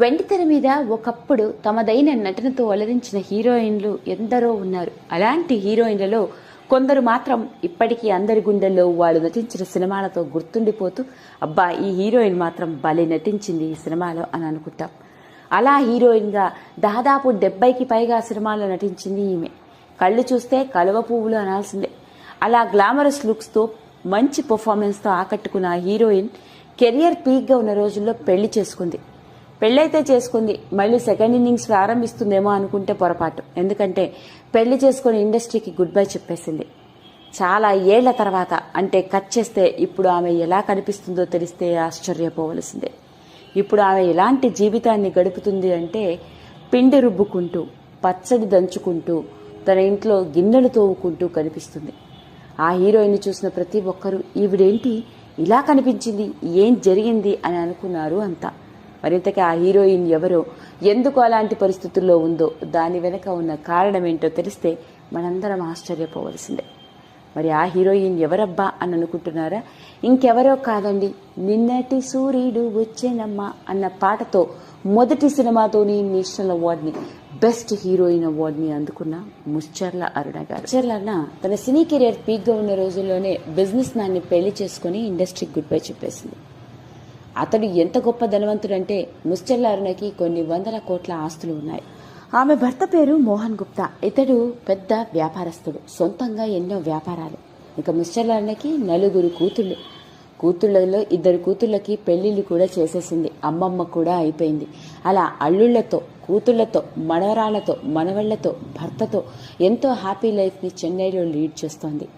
వెండితెర మీద ఒకప్పుడు తమదైన నటనతో అలరించిన హీరోయిన్లు ఎందరో ఉన్నారు. అలాంటి హీరోయిన్లలో కొందరు మాత్రం ఇప్పటికీ అందరి గుండెల్లో వాళ్ళు నటించిన సినిమాలతో గుర్తుండిపోతూ అబ్బా ఈ హీరోయిన్ మాత్రం భలే నటించింది ఈ సినిమాలో అని అనుకుంటాం. అలా హీరోయిన్గా దాదాపు డెబ్బైకి పైగా సినిమాల్లో నటించింది ఈమె. కళ్ళు చూస్తే కలువ పువ్వులు అనాల్సిందే. అలా గ్లామరస్ లుక్స్తో మంచి పర్ఫార్మెన్స్తో ఆకట్టుకున్న హీరోయిన్ కెరియర్ పీక్గా ఉన్న రోజుల్లో పెళ్ళి చేసుకుంది. పెళ్ళైతే చేసుకుంది మళ్ళీ సెకండ్ ఇన్నింగ్స్ ప్రారంభిస్తుందేమో అనుకుంటే పొరపాటు. ఎందుకంటే పెళ్ళి చేసుకుని ఇండస్ట్రీకి గుడ్ బై చెప్పేసింది. చాలా ఏళ్ళ తర్వాత అంటే కట్ చేస్తే ఇప్పుడు ఆమె ఎలా కనిపిస్తుందో తెలిస్తే ఆశ్చర్యపోవలసిందే. ఇప్పుడు ఆమె ఎలాంటి జీవితాన్ని గడుపుతుంది అంటే పిండి రుబ్బుకుంటూ పచ్చడి దంచుకుంటూ తన ఇంట్లో గిన్నెలు తోవుకుంటూ కనిపిస్తుంది. ఆ హీరోయిన్ చూసిన ప్రతి ఒక్కరూ ఈవిడేంటి? ఇలా కనిపించింది? ఏం జరిగింది? అని అనుకున్నారు అంతా. మరింతకి ఆ హీరోయిన్ ఎవరో ఎందుకు అలాంటి పరిస్థితుల్లో ఉందో దాని వెనక ఉన్న కారణం ఏంటో తెలిస్తే మనందరం ఆశ్చర్యపోవలసిందే. మరి ఆ హీరోయిన్ ఎవరబ్బా అని అనుకుంటున్నారా? ఇంకెవరో కాదండి. నిన్నటి సూర్యుడు వచ్చేనమ్మా అన్న పాటతో మొదటి సినిమాతోని నేషనల్ అవార్డుని బెస్ట్ హీరోయిన్ అవార్డుని అందుకున్న ముచ్చర్ల అరుణ గారు. ముచ్చర్ల అన్న తన సినీ కెరియర్ పీక్గా ఉన్న రోజుల్లోనే బిజినెస్ మ్యాన్ని పెళ్ళి చేసుకుని ఇండస్ట్రీకి గుడ్ బై చెప్పేసింది. అతడు ఎంత గొప్ప ధనవంతుడంటే ముచ్చర్ల కొన్ని వందల కోట్ల ఆస్తులు ఉన్నాయి. ఆమె భర్త పేరు మోహన్ గుప్తా. ఇతడు పెద్ద వ్యాపారస్తుడు. సొంతంగా ఎన్నో వ్యాపారాలు. ఇక ముచ్చర్ల నలుగురు కూతుళ్ళు. కూతుళ్ళలో ఇద్దరు కూతుళ్ళకి పెళ్ళిళ్ళు కూడా చేసేసింది. అమ్మమ్మ కూడా అయిపోయింది. అలా అల్లుళ్ళతో కూతుళ్ళతో మనవరాళ్ళతో మనవళ్ళతో భర్తతో ఎంతో హ్యాపీ లైఫ్ని చెన్నైలో లీడ్ చేస్తోంది.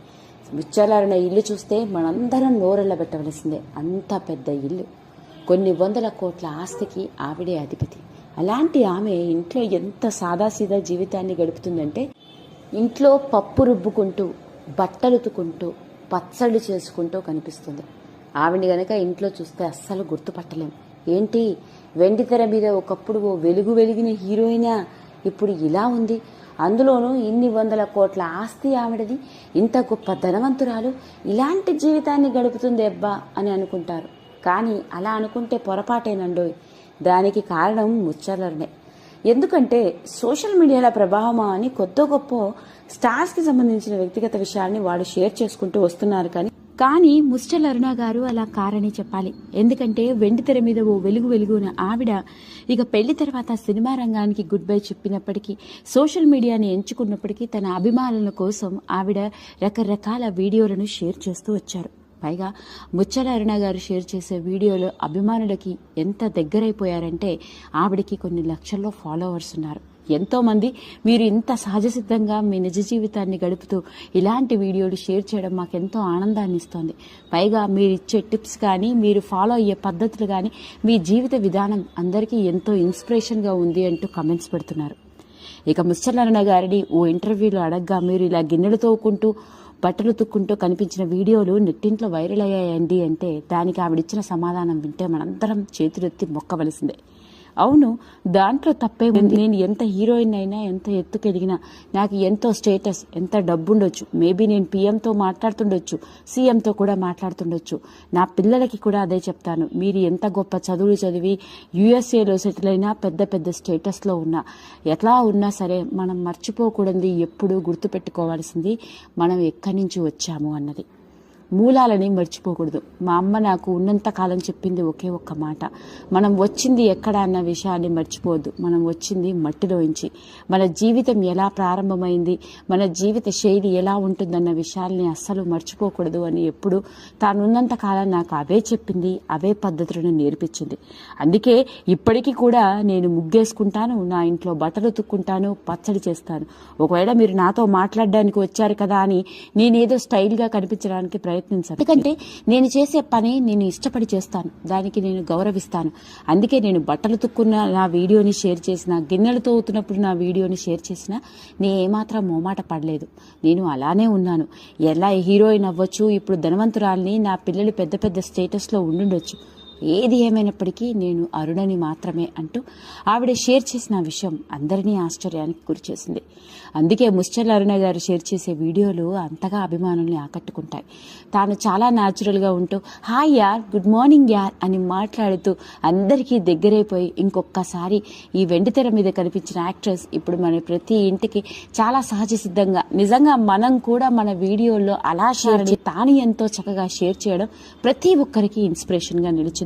ముచ్చాలారిన ఇల్లు చూస్తే మనందరం నోరెళ్ళబెట్టవలసిందే. అంత పెద్ద ఇల్లు. కొన్ని వందల కోట్ల ఆస్తికి ఆవిడే అధిపతి. అలాంటి ఆమె ఇంట్లో ఎంత సాదాసీదా జీవితాన్ని గడుపుతుందంటే ఇంట్లో పప్పు రుబ్బుకుంటూ బట్టలుతుకుంటూ పచ్చళ్ళు చేసుకుంటూ కనిపిస్తుంది. ఆవిడ గనక ఇంట్లో చూస్తే అస్సలు గుర్తుపట్టలేం. ఏంటి? వెండితెర మీద ఒకప్పుడు ఓ వెలుగు వెలిగిన హీరోయినా ఇప్పుడు ఇలా ఉంది. అందులోనూ ఇన్ని వందల కోట్ల ఆస్తి ఆవిడది. ఇంత గొప్ప ధనవంతురాలు ఇలాంటి జీవితాన్ని గడుపుతుంది అబ్బా అని అనుకుంటారు. కానీ అలా అనుకుంటే పొరపాటేనండోయ్ దానికి కారణం ముచ్చర్లనే. ఎందుకంటే సోషల్ మీడియాల ప్రభావమా అని కొత్త గొప్ప స్టార్స్కి సంబంధించిన వ్యక్తిగత విషయాల్ని వాడు షేర్ చేసుకుంటూ వస్తున్నారు కానీ కానీ ముస్టల్ అరుణ గారు అలా కారని చెప్పాలి. ఎందుకంటే వెండి తెర మీద ఓ వెలుగు వెలుగున ఆవిడ ఇక పెళ్ళి తర్వాత సినిమా రంగానికి గుడ్ బై చెప్పినప్పటికీ సోషల్ మీడియాని ఎంచుకున్నప్పటికీ తన అభిమానుల కోసం ఆవిడ రకరకాల వీడియోలను షేర్ చేస్తూ వచ్చారు. పైగా ముచ్చల అరుణ గారు షేర్ చేసే వీడియోలో అభిమానులకి ఎంత దగ్గరైపోయారంటే ఆవిడకి కొన్ని లక్షల్లో ఫాలోవర్స్ ఉన్నారు. ఎంతోమంది మీరు ఇంత సహజ సిద్ధంగా మీ నిజ జీవితాన్ని గడుపుతూ ఇలాంటి వీడియోలు షేర్ చేయడం మాకు ఎంతో ఆనందాన్ని ఇస్తోంది. పైగా మీరు ఇచ్చే టిప్స్ కానీ మీరు ఫాలో అయ్యే పద్ధతులు కానీ మీ జీవిత విధానం అందరికీ ఎంతో ఇన్స్పిరేషన్గా ఉంది అంటూ కమెంట్స్ పెడుతున్నారు. ఇక ముచ్చలరణ గారిని ఓ ఇంటర్వ్యూలో అడగ్గా మీరు ఇలా గిన్నెలు తోకుంటూ బట్టలు తుక్కుంటూ కనిపించిన వీడియోలు నెట్టింట్లో వైరల్ అయ్యాయండి అంటే దానికి ఆవిడిచ్చిన సమాధానం వింటే మనందరం చేతులెత్తి మొక్కవలసిందే. అవును దాంట్లో తప్పే ఉంది. నేను ఎంత హీరోయిన్ అయినా ఎంత ఎత్తుకెదిగినా నాకు ఎంతో స్టేటస్ ఎంత డబ్బు ఉండొచ్చు మేబీ నేను పీఎంతో మాట్లాడుతుండొచ్చు సీఎంతో కూడా మాట్లాడుతుండొచ్చు. నా పిల్లలకి కూడా అదే చెప్తాను. మీరు ఎంత గొప్ప చదువులు చదివి యుఎస్ఏలో సెటిల్ అయినా పెద్ద పెద్ద స్టేటస్లో ఉన్నా ఎట్లా ఉన్నా సరే మనం మర్చిపోకూడదు ఎప్పుడూ గుర్తుపెట్టుకోవాల్సింది మనం ఎక్కడి నుంచి వచ్చాము అన్నది. మూలాలని మర్చిపోకూడదు. మా అమ్మ నాకు ఉన్నంత కాలం చెప్పింది ఒకే ఒక్క మాట. మనం వచ్చింది ఎక్కడ అన్న విషయాన్ని మర్చిపోవద్దు. మనం వచ్చింది మట్టిలోంచి మన జీవితం ఎలా ప్రారంభమైంది? మన జీవిత శైలి ఎలా ఉంటుందన్న విషయాల్ని అస్సలు మర్చిపోకూడదు అని ఎప్పుడు తానున్నంత కాలం నాకు అవే చెప్పింది అవే పద్ధతులను నేర్పించింది. అందుకే ఇప్పటికీ కూడా నేను ముగ్గేసుకుంటాను నా ఇంట్లో బట్టలు తుక్కుంటాను పచ్చడి చేస్తాను. ఒకవేళ మీరు నాతో మాట్లాడడానికి వచ్చారు కదా అని నేనేదో స్టైల్గా కనిపించడానికి ప్రయత్నించాను. ఎందుకంటే నేను చేసే పని నేను ఇష్టపడి చేస్తాను. దానికి నేను గౌరవిస్తాను. అందుకే నేను బట్టలు తుక్కున్న నా వీడియోని షేర్ చేసిన గిన్నెలు తోగుతున్నప్పుడు నా వీడియోని షేర్ చేసిన నేను ఏమాత్రం మోమాట పడలేదు. నేను అలానే ఉన్నాను. ఎలా హీరోయిన్ అవ్వచ్చు ఇప్పుడు ధనవంతురాల్ని నా పిల్లలు పెద్ద పెద్ద స్టేటస్లో ఉండుండొచ్చు. ఏది ఏమైనప్పటికీ నేను అరుణని మాత్రమే అంటూ ఆవిడ షేర్ చేసిన విషయం అందరినీ ఆశ్చర్యానికి గురిచేసింది అందుకే ముశ్చల్ అరుణ గారు షేర్ చేసే వీడియోలు అంతగా అభిమానుల్ని ఆకట్టుకుంటాయి. తాను చాలా న్యాచురల్గా ఉంటూ హాయ్ యార్ గుడ్ మార్నింగ్ యార్ అని మాట్లాడుతూ అందరికీ దగ్గరైపోయి ఇంకొకసారి ఈ వెండితెర మీద కనిపించిన యాక్ట్రెస్ ఇప్పుడు మన ప్రతి ఇంటికి చాలా సహజ సిద్ధంగా నిజంగా మనం కూడా మన వీడియోల్లో అలా షేర్ తాను ఎంతో చక్కగా షేర్ చేయడం ప్రతి ఒక్కరికి ఇన్స్పిరేషన్గా నిలిచింది.